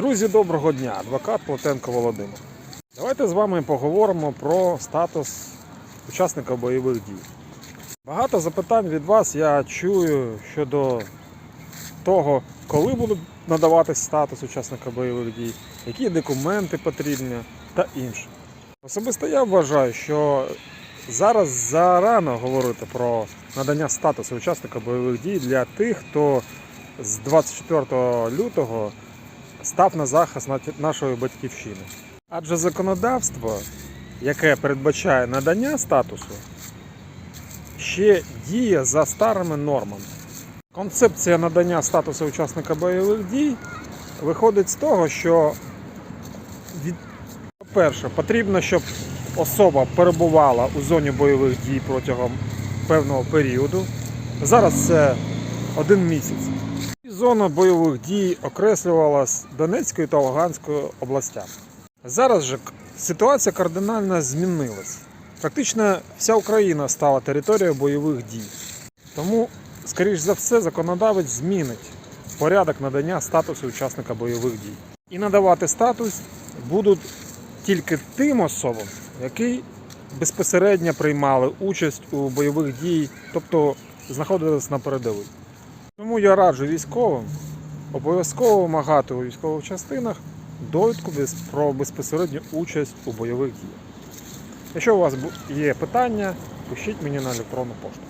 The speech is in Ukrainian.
Друзі, доброго дня! Адвокат Плотенко Володимир. Давайте з вами поговоримо про статус учасника бойових дій. Багато запитань від вас я чую щодо того, коли будуть надаватись статус учасника бойових дій, які документи потрібні та інше. Особисто я вважаю, що зараз зарано говорити про надання статусу учасника бойових дій для тих, хто з 24 лютого став на захист нашої батьківщини. Адже законодавство, яке передбачає надання статусу, ще діє за старими нормами. Концепція надання статусу учасника бойових дій виходить з того, що по-перше, потрібно, щоб особа перебувала у зоні бойових дій протягом певного періоду. Зараз це один місяць. Зона бойових дій окреслювалась Донецькою та Луганською областями. Зараз же ситуація кардинально змінилась. Практично вся Україна стала територією бойових дій. Тому, скоріш за все, законодавець змінить порядок надання статусу учасника бойових дій. І надавати статус будуть тільки тим особам, які безпосередньо приймали участь у бойових дій, тобто знаходились на передовій. Тому я раджу військовим обов'язково вимагати у військових частинах довідку про безпосередню участь у бойових діях. Якщо у вас є питання, пишіть мені на електронну пошту.